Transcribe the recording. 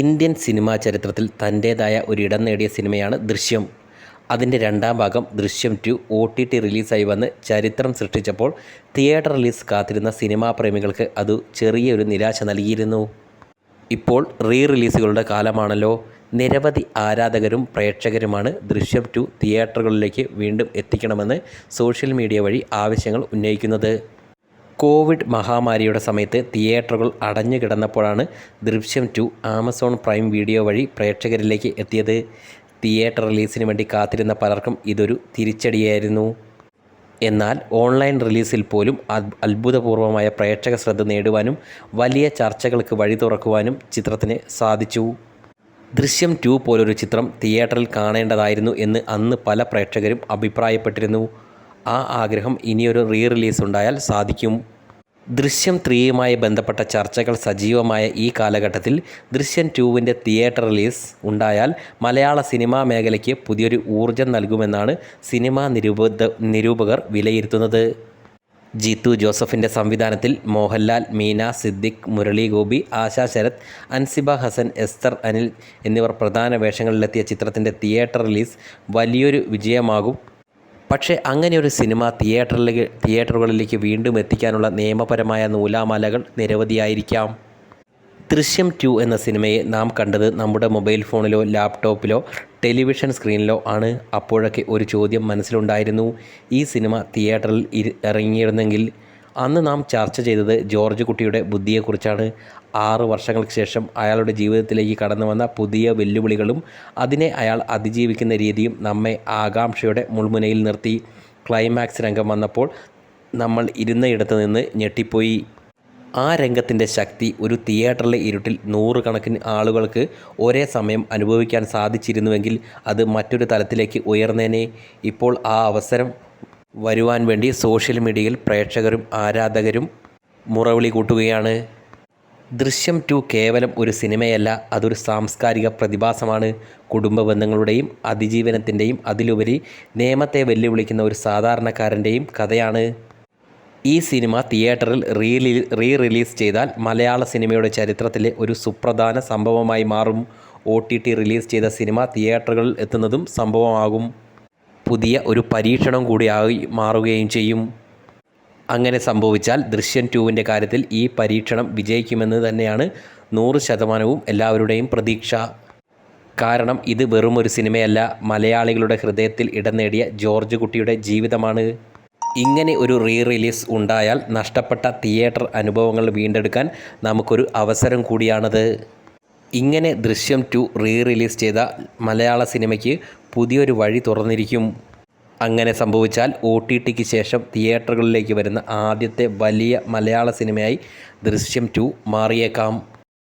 Indian cinema ചരിത്രത്തിൽ തന്റേതായ ഒരിടം നേടിയ സിനിമയാണ് ദൃശ്യം. അതിന്റെ രണ്ടാം ഭാഗം ദൃശ്യം ടു ഒ ടി ടി റിലീസായി വന്ന് ചരിത്രം സൃഷ്ടിച്ചപ്പോൾ തിയേറ്റർ റിലീസ് കാത്തിരുന്ന സിനിമാ പ്രേമികൾക്ക് അത് ചെറിയൊരു നിരാശ നൽകിയിരുന്നു. ഇപ്പോൾ റീ റിലീസുകളുടെ കാലമാണല്ലോ. നിരവധി ആരാധകരും പ്രേക്ഷകരുമാണ് ദൃശ്യം ടു തിയേറ്ററുകളിലേക്ക് വീണ്ടും എത്തിക്കണമെന്ന് സോഷ്യൽ മീഡിയ വഴി ആവശ്യങ്ങൾ ഉന്നയിക്കുന്നത്. കോവിഡ് മഹാമാരിയുടെ സമയത്ത് തിയേറ്ററുകൾ അടഞ്ഞു കിടന്നപ്പോഴാണ് ദൃശ്യം ടു ആമസോൺ പ്രൈം വീഡിയോ വഴി പ്രേക്ഷകരിലേക്ക് എത്തിയത്. തിയേറ്റർ റിലീസിന് വേണ്ടി കാത്തിരുന്ന പലർക്കും ഇതൊരു തിരിച്ചടിയായിരുന്നു. എന്നാൽ ഓൺലൈൻ റിലീസിൽ പോലും അത്ഭുതപൂർവമായ പ്രേക്ഷക ശ്രദ്ധ നേടുവാനും വലിയ ചർച്ചകൾക്ക് വഴി തുറക്കുവാനും ചിത്രത്തിന് സാധിച്ചു. ദൃശ്യം ടു പോലൊരു ചിത്രം തിയേറ്ററിൽ കാണേണ്ടതായിരുന്നു എന്ന് അന്ന് പല പ്രേക്ഷകരും അഭിപ്രായപ്പെട്ടിരുന്നു. ആ ആഗ്രഹം ഇനിയൊരു റീ റിലീസ് ഉണ്ടായാൽ സാധിക്കും. ദൃശ്യം ത്രീയുമായി ബന്ധപ്പെട്ട ചർച്ചകൾ സജീവമായ ഈ കാലഘട്ടത്തിൽ ദൃശ്യം ടുവിന്റെ തിയേറ്റർ റിലീസ് ഉണ്ടായാൽ മലയാള സിനിമാ മേഖലയ്ക്ക് പുതിയൊരു ഊർജം നൽകുമെന്നാണ് സിനിമാ നിരൂപ നിരൂപകർ വിലയിരുത്തുന്നത്. ജീത്തു ജോസഫിന്റെ സംവിധാനത്തിൽ മോഹൻലാൽ മീന സിദ്ദിഖ് മുരളി ഗോപി ആശാ ശരത് അൻസിബ ഹസൻ എസ്തർ അനിൽ എന്നിവർ പ്രധാന വേഷങ്ങളിലെത്തിയ ചിത്രത്തിന്റെ തിയേറ്റർ റിലീസ് വലിയൊരു വിജയമാകും. പക്ഷേ അങ്ങനെ ഒരു സിനിമ തിയേറ്ററിലേക്ക് തിയേറ്ററുകളിലേക്ക് വീണ്ടും എത്തിക്കാനുള്ള നിയമപരമായ നൂലാമാലകൾ നിരവധിയായിരിക്കാം. ദൃശ്യം ടു എന്ന സിനിമയെ നാം കണ്ടത് നമ്മുടെ മൊബൈൽ ഫോണിലോ ലാപ്ടോപ്പിലോ ടെലിവിഷൻ സ്ക്രീനിലോ ആണ്. അപ്പോഴൊക്കെ ഒരു ചോദ്യം മനസ്സിലുണ്ടായിരുന്നു. ഈ സിനിമ തിയേറ്ററിൽ ഇറങ്ങിയിരുന്നെങ്കിൽ അന്ന് നാം ചർച്ച ചെയ്തത് ജോർജ് കുട്ടിയുടെ ബുദ്ധിയെക്കുറിച്ചാണ്. ആറ് വർഷങ്ങൾക്ക് ശേഷം അയാളുടെ ജീവിതത്തിലേക്ക് കടന്നു വന്ന പുതിയ വെല്ലുവിളികളും അതിനെ അയാൾ അതിജീവിക്കുന്ന രീതിയും നമ്മെ ആകാംക്ഷയുടെ മുൾമുനയിൽ നിർത്തി. ക്ലൈമാക്സ് രംഗം വന്നപ്പോൾ നമ്മൾ ഇരുന്നയിടത്ത് നിന്ന് ഞെട്ടിപ്പോയി. ആ രംഗത്തിന്റെ ശക്തി ഒരു തിയേറ്ററിലെ ഇരുട്ടിൽ നൂറുകണക്കിന് ആളുകൾക്ക് ഒരേ സമയം അനുഭവിക്കാൻ സാധിച്ചിരുന്നുവെങ്കിൽ അത് മറ്റൊരു തലത്തിലേക്ക് ഉയർന്നേനെ. ഇപ്പോൾ ആ അവസരം വരുവാൻ വേണ്ടി സോഷ്യൽ മീഡിയയിൽ പ്രേക്ഷകരും ആരാധകരും മുറവിളി കൂട്ടുകയാണ്. ദൃശ്യം ടു കേവലം ഒരു സിനിമയല്ല അതൊരു സാംസ്കാരിക പ്രതിഭാസമാണ്. കുടുംബ ബന്ധങ്ങളുടെയും അതിജീവനത്തിന്റെയും അതിലുപരി നിയമത്തെ വെല്ലുവിളിക്കുന്ന ഒരു സാധാരണക്കാരന്റെയും കഥയാണ്. ഈ സിനിമ തിയേറ്ററിൽ റീലി റീ റിലീസ് ചെയ്താൽ മലയാള സിനിമയുടെ ചരിത്രത്തിലെ ഒരു സുപ്രധാന സംഭവമായി മാറും. ഒ ടി ടി റിലീസ് ചെയ്ത സിനിമ തിയേറ്ററുകളിൽ എത്തുന്നതും സംഭവമാകും. പുതിയ ഒരു പരീക്ഷണം കൂടിയായി മാറുകയും ചെയ്യും. അങ്ങനെ സംഭവിച്ചാൽ ദൃശ്യം ടുവിന്റെ കാര്യത്തിൽ ഈ പരീക്ഷണം വിജയിക്കുമെന്ന് തന്നെയാണ് നൂറ് ശതമാനവും എല്ലാവരുടെയും പ്രതീക്ഷ. കാരണം ഇത് വെറും ഒരു സിനിമയല്ല മലയാളികളുടെ ഹൃദയത്തിൽ ഇടം നേടിയ ജോർജ് കുട്ടിയുടെ ജീവിതമാണ്. ഇങ്ങനെ ഒരു റീ റിലീസ് ഉണ്ടായാൽ നഷ്ടപ്പെട്ട തിയേറ്റർ അനുഭവങ്ങൾ വീണ്ടെടുക്കാൻ നമുക്കൊരു അവസരം കൂടിയാണത്. ഇങ്ങനെ ദൃശ്യം ടു റീ റിലീസ് ചെയ്ത മലയാള സിനിമയ്ക്ക് പുതിയൊരു വഴി തുറന്നിരിക്കും. അങ്ങനെ സംഭവിച്ചാൽ ഒ ടി ടിക്ക് ശേഷം തിയേറ്ററുകളിലേക്ക് വരുന്ന ആദ്യത്തെ വലിയ മലയാള സിനിമയായി ദൃശ്യം ടു മാറിയേക്കാം.